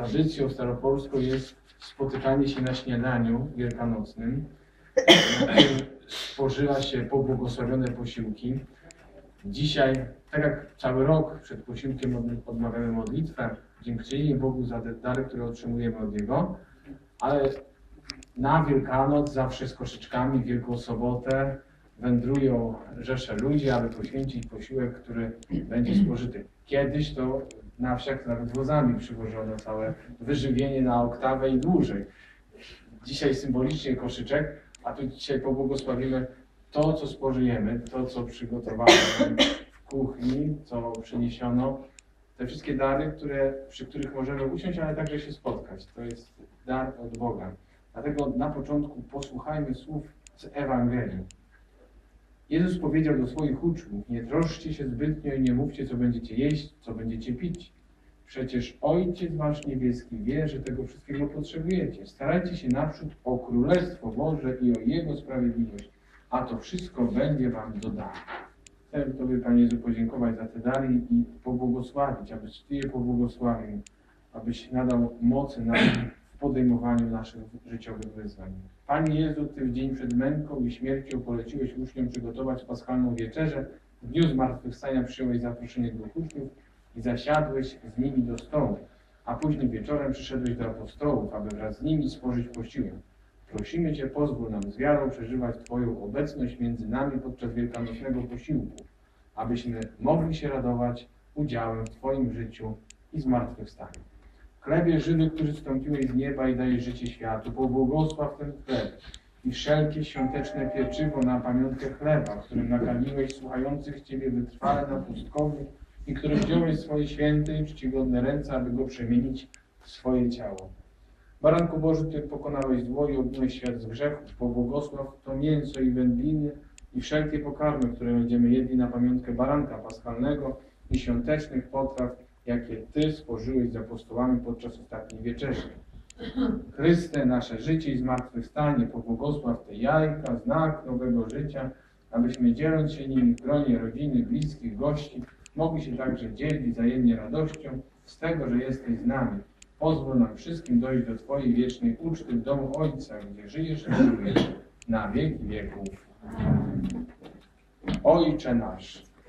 tradycją staropolską jest spotykanie się na śniadaniu wielkanocnym, spożywa się pobłogosławione posiłki. Dzisiaj, tak jak cały rok przed posiłkiem od- odmawiamy modlitwę, dziękczynienie Bogu za te dary, które otrzymujemy od Niego, ale na Wielkanoc zawsze z koszyczkami, Wielką Sobotę wędrują rzesze ludzi, aby poświęcić posiłek, który będzie spożyty. Kiedyś to na wsiach nawet wozami przywożono całe wyżywienie na oktawę i dłużej. Dzisiaj symbolicznie koszyczek, a tu dzisiaj pobłogosławimy to, co spożyjemy, to, co przygotowano w kuchni, co przyniesiono. Te wszystkie dary, które, przy których możemy usiąść, ale także się spotkać. To jest dar od Boga. Dlatego na początku posłuchajmy słów z Ewangelii. Jezus powiedział do swoich uczniów: Nie troszczcie się zbytnio i nie mówcie, co będziecie jeść, co będziecie pić. Przecież Ojciec Wasz Niebieski wie, że tego wszystkiego potrzebujecie. Starajcie się naprzód o Królestwo Boże i o Jego sprawiedliwość, a to wszystko będzie Wam dodane. Chcę Tobie, Panie Jezu, podziękować za te dary i pobłogosławić, abyś Ty je pobłogosławił, abyś nadał mocy nam podejmowaniu naszych życiowych wyzwań. Panie Jezu, Ty w dzień przed męką i śmiercią poleciłeś uczniom przygotować paschalną wieczerzę. W dniu zmartwychwstania przyjąłeś zaproszenie dwóch uczniów i zasiadłeś z nimi do stołu, a później wieczorem przyszedłeś do apostołów, aby wraz z nimi spożyć posiłek. Prosimy Cię, pozwól nam z wiarą przeżywać Twoją obecność między nami podczas wielkanocnego posiłku, abyśmy mogli się radować udziałem w Twoim życiu i zmartwychwstaniu. Chlebie żywy, który zstąpiłeś z nieba i dajesz życie światu, pobłogosław ten chleb i wszelkie świąteczne pieczywo na pamiątkę chleba, którym nakarmiłeś słuchających Ciebie wytrwale na pustkowiu i którym wziąłeś swoje święte i czcigodne ręce, aby go przemienić w swoje ciało. Baranku Boży, Ty pokonałeś zło i obmyłeś świat z grzechów. Pobłogosław to mięso i wędliny i wszelkie pokarmy, które będziemy jedli na pamiątkę baranka paschalnego i świątecznych potraw, jakie Ty spożyłeś z apostołami podczas ostatniej wieczerzy. Chryste, nasze życie i zmartwychwstanie, pobłogosław te jajka, znak nowego życia, abyśmy dzieląc się nimi w gronie rodziny, bliskich, gości, mogli się także dzielić wzajemnie radością z tego, że jesteś z nami. Pozwól nam wszystkim dojść do Twojej wiecznej uczty w domu Ojca, gdzie żyjesz i królujesz na wieki wieków. Ojcze nasz,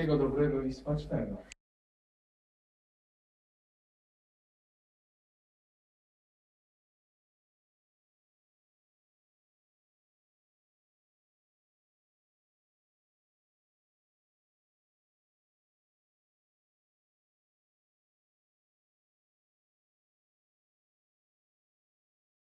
Wszystkiego dobrego i smacznego.